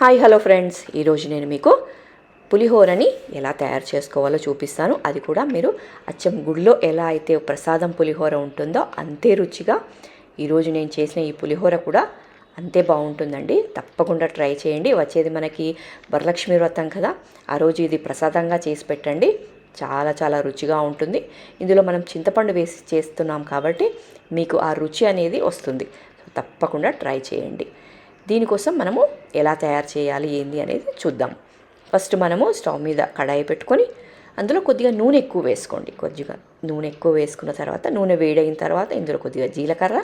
Hi hello friends. ఈరోజు నేను మీకు పులిహోరని ఎలా తయారు చేసుకోవాలో చూపిస్తాను. అది కూడా మీరు అచ్చం గుడిలో ఎలా అయితే ప్రసాదం పులిహోర ఉంటుందో అంతే రుచిగా ఈరోజు నేను చేసిన ఈ పులిహోర కూడా అంతే బాగుంటుందండి. తప్పకుండా ట్రై చేయండి. వచ్చేది మనకి వరలక్ష్మి వ్రతం కదా. ఆ రోజు ఇది ప్రసాదంగా చేసి పెట్టండి. చాలా చాలా రుచిగా ఉంటుంది. ఇందులో మనం చింతపండు వేసి చేస్తున్నాం కాబట్టి మీకు ఆ రుచి అనేది వస్తుంది. తప్పకుండా ట్రై చేయండి. దీనికోసం మనము ఎలా తయారు చేయాలి ఏంది అనేది చూద్దాం. ఫస్ట్ మనము స్టవ్ మీద కడాయి పెట్టుకొని అందులో కొద్దిగా నూనె ఎక్కువ వేసుకోండి. కొద్దిగా నూనె ఎక్కువ వేసుకున్న తర్వాత నూనె వేడైన తర్వాత ఇందులో కొద్దిగా జీలకర్ర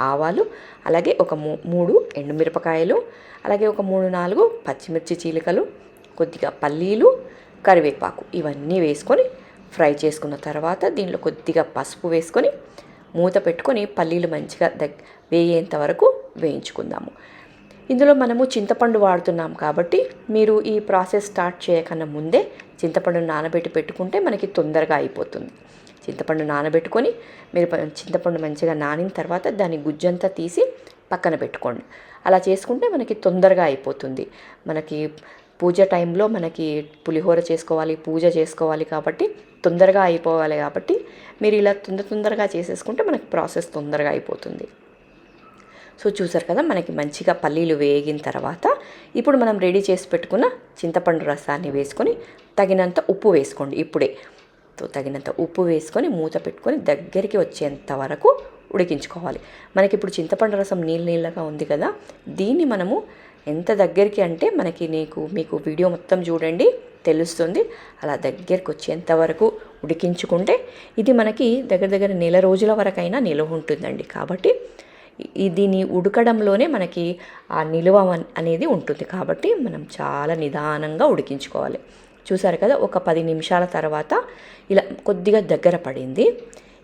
ఆవాలు అలాగే ఒక మూడు ఎండుమిరపకాయలు అలాగే ఒక మూడు నాలుగు పచ్చిమిర్చి చీలికలు కొద్దిగా పల్లీలు కరివేపాకు ఇవన్నీ వేసుకొని ఫ్రై చేసుకున్న తర్వాత దీనిలో కొద్దిగా పసుపు వేసుకొని మూత పెట్టుకొని పల్లీలు మంచిగా దగ్ వేయేంత వరకు వేయించుకుందాము. ఇందులో మనము చింతపండు వాడుతున్నాం కాబట్టి మీరు ఈ ప్రాసెస్ స్టార్ట్ చేయకన్నా ముందే చింతపండు నానబెట్టి పెట్టుకుంటే మనకి తొందరగా అయిపోతుంది. చింతపండు నానబెట్టుకొని మీరు చింతపండు మంచిగా నానిన తర్వాత దాని గుజ్జంతా తీసి పక్కన పెట్టుకోండి. అలా చేసుకుంటే మనకి తొందరగా అయిపోతుంది. మనకి పూజ టైంలో మనకి పులిహోర చేసుకోవాలి పూజ చేసుకోవాలి కాబట్టి తొందరగా అయిపోవాలి కాబట్టి మీరు ఇలా తొందర తొందరగా చేసేసుకుంటే మనకి ప్రాసెస్ తొందరగా అయిపోతుంది. సో చూసారు కదా మనకి మంచిగా పల్లీలు వేగిన తర్వాత ఇప్పుడు మనం రెడీ చేసి పెట్టుకున్న చింతపండు రసాన్ని వేసుకొని తగినంత ఉప్పు వేసుకోండి ఇప్పుడే. సో తగినంత ఉప్పు వేసుకొని మూత పెట్టుకొని దగ్గరికి వచ్చేంత వరకు ఉడికించుకోవాలి. మనకి ఇప్పుడు చింతపండు రసం నీళ్ళ నీళ్ళగా ఉంది కదా దీన్ని మనము ఎంత దగ్గరికి అంటే మనకి నీకు మీకు వీడియో మొత్తం చూడండి తెలుస్తుంది. అలా దగ్గరికి వచ్చేంత వరకు ఉడికించుకుంటే ఇది మనకి దగ్గర దగ్గర నెల రోజుల వరకైనా నిలువ ఉంటుందండి. కాబట్టి దీన్ని ఉడకడంలోనే మనకి ఆ నిలువ అనేది ఉంటుంది. కాబట్టి మనం చాలా నిదానంగా ఉడికించుకోవాలి. చూసారు కదా ఒక పది నిమిషాల తర్వాత ఇలా కొద్దిగా దగ్గర పడింది.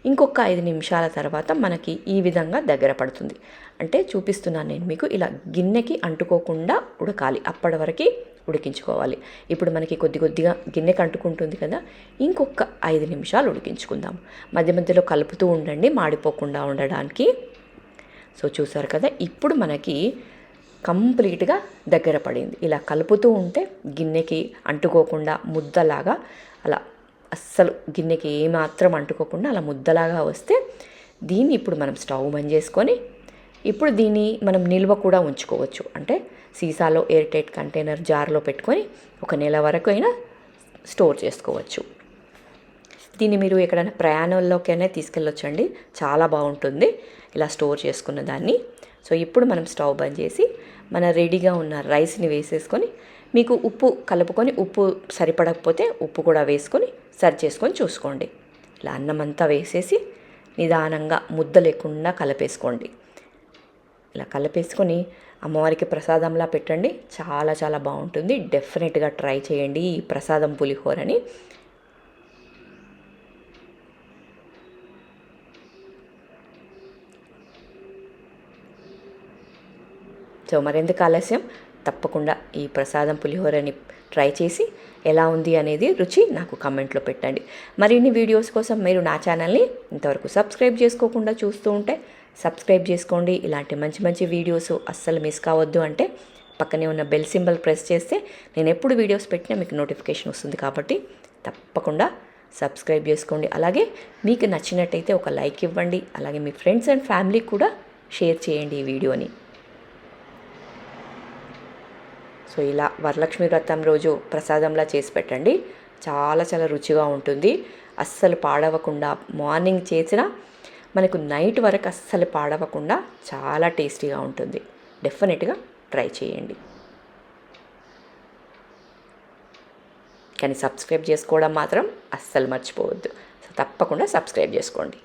ఇంకొక ఐదు నిమిషాల తర్వాత మనకి ఈ విధంగా దగ్గర పడుతుంది. అంటే చూపిస్తున్నాను నేను మీకు ఇలా గిన్నెకి అంటుకోకుండా ఉడకాలి. అప్పటి వరకు ఉడికించుకోవాలి. ఇప్పుడు మనకి కొద్ది కొద్దిగా గిన్నెకి అంటుకుంటుంది కదా ఇంకొక ఐదు నిమిషాలు ఉడికించుకుందాం. మధ్య మధ్యలో కలుపుతూ ఉండండి మాడిపోకుండా ఉండడానికి. సో చూసారు కదా ఇప్పుడు మనకి కంప్లీట్గా దగ్గర పడింది. ఇలా కలుపుతూ ఉంటే గిన్నెకి అంటుకోకుండా ముద్దలాగా అలా అస్సలు గిన్నెకి ఏమాత్రం అంటుకోకుండా అలా ముద్దలాగా వస్తే దీన్ని ఇప్పుడు మనం స్టవ్ బంద్ చేసుకొని ఇప్పుడు దీన్ని మనం నిల్వ కూడా ఉంచుకోవచ్చు. అంటే సీసాలో ఎయిర్ టైట్ కంటైనర్ జార్లో పెట్టుకొని ఒక నెల వరకు అయినా స్టోర్ చేసుకోవచ్చు. దీన్ని మీరు ఎక్కడైనా ప్రయాణంలోకైనా తీసుకెళ్ళొచ్చండి. చాలా బాగుంటుంది. ఇలా స్టోర్ చేసుకున్న దాన్ని. సో ఇప్పుడు మనం స్టవ్ బంద్ చేసి మన రెడీగా ఉన్న రైస్ని వేసేసుకొని మీకు ఉప్పు కలుపుకొని ఉప్పు సరిపడకపోతే ఉప్పు కూడా వేసుకొని సర్వ్ చేసుకొని చూసుకోండి. ఇలా అన్నం అంతా వేసేసి నిదానంగా ముద్ద లేకుండా కలిపేసుకోండి. ఇలా కలిపేసుకొని అమ్మవారికి ప్రసాదంలా పెట్టండి. చాలా చాలా బాగుంటుంది. డెఫినెట్గా ట్రై చేయండి ఈ ప్రసాదం పులిహోరని. సో మరెందుకు ఆలస్యం? తప్పకుండా ఈ ప్రసాదం పులిహోరని ట్రై చేసి ఎలా ఉంది అనేది రుచి నాకు కమెంట్లో పెట్టండి. మరిన్ని వీడియోస్ కోసం మీరు నా ఛానల్ని ఇంతవరకు సబ్స్క్రైబ్ చేసుకోకుండా చూస్తూ ఉంటే సబ్స్క్రైబ్ చేసుకోండి. ఇలాంటి మంచి మంచి వీడియోస్ అస్సలు మిస్ కావద్దు అంటే పక్కనే ఉన్న బెల్ సింబల్ ప్రెస్ చేస్తే నేను ఎప్పుడు వీడియోస్ పెట్టినా మీకు నోటిఫికేషన్ వస్తుంది కాబట్టి తప్పకుండా సబ్స్క్రైబ్ చేసుకోండి. అలాగే మీకు నచ్చినట్టయితే ఒక లైక్ ఇవ్వండి. అలాగే మీ ఫ్రెండ్స్ అండ్ ఫ్యామిలీకి కూడా షేర్ చేయండి ఈ వీడియోని. సో ఇలా వరలక్ష్మి వ్రతం రోజు ప్రసాదంలా చేసి పెట్టండి. చాలా చాలా రుచిగా ఉంటుంది. అస్సలు పాడవకుండా మార్నింగ్ చేసిన మనకు నైట్ వరకు అస్సలు పాడవకుండా చాలా టేస్టీగా ఉంటుంది. డెఫినెట్గా ట్రై చేయండి. కానీ సబ్స్క్రైబ్ చేసుకోవడం మాత్రం అస్సలు మర్చిపోవద్దు. సో తప్పకుండా సబ్స్క్రైబ్ చేసుకోండి.